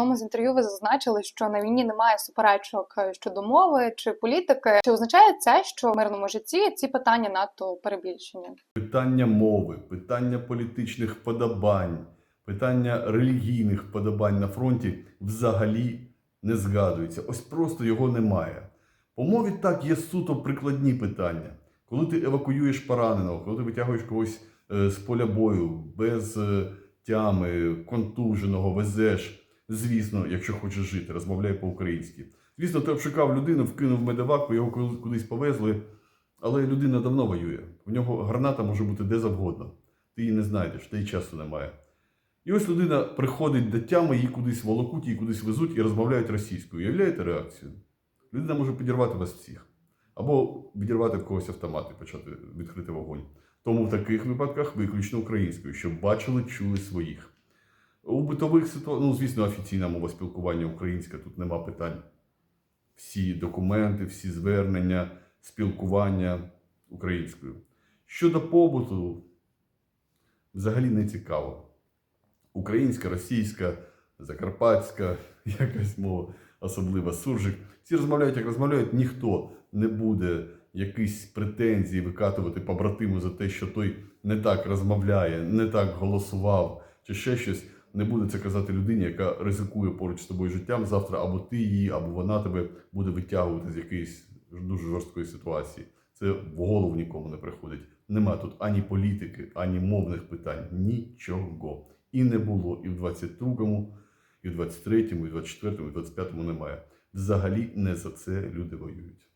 одному з інтерв'ю ви зазначили, що на війні немає суперечок е, щодо мови чи політики. Чи означає це, що в мирному житті ці питання надто перебільшені? Питання мови, питання політичних вподобань, питання релігійних вподобань на фронті взагалі не згадується. Ось просто його немає. По мові так є суто прикладні питання. Коли ти евакуюєш пораненого, коли ти витягуєш когось е, з поля бою без е, тями, контуженого, везеш, звісно, якщо хочеш жити, розмовляй по-українськи. Звісно, ти обшукав людину, вкинув медеваку, його кудись повезли. Але людина давно воює. В нього граната може бути де завгодно. Ти її не знайдеш, та й часу немає. І ось людина приходить до тями, її кудись волокуть, її кудись везуть і розмовляють російською. Уявляєте реакцію? Людина може підірвати вас всіх. Або відірвати в когось автомат і почати відкрити вогонь. Тому в таких випадках виключно українською, щоб бачили, чули своїх. У битових ситуаціях, ну, звісно, офіційна мова спілкування українська, тут нема питань. Всі документи, всі звернення, спілкування українською. Щодо побуту, взагалі не цікаво. Українська, російська, закарпатська, якась мова, особлива суржик. Всі розмовляють, як розмовляють, ніхто не буде якісь претензії викатувати побратиму за те, що той не так розмовляє, не так голосував, чи ще щось. Не буде це казати людині, яка ризикує поруч з тобою життям завтра, або ти її, або вона тебе буде витягувати з якоїсь дуже жорсткої ситуації. Це в голову нікому не приходить. Нема тут ані політики, ані мовних питань. Нічого. І не було. І в 22-му, і в 23-му, і в 24-му, і в 25-му немає. Взагалі не за це люди воюють.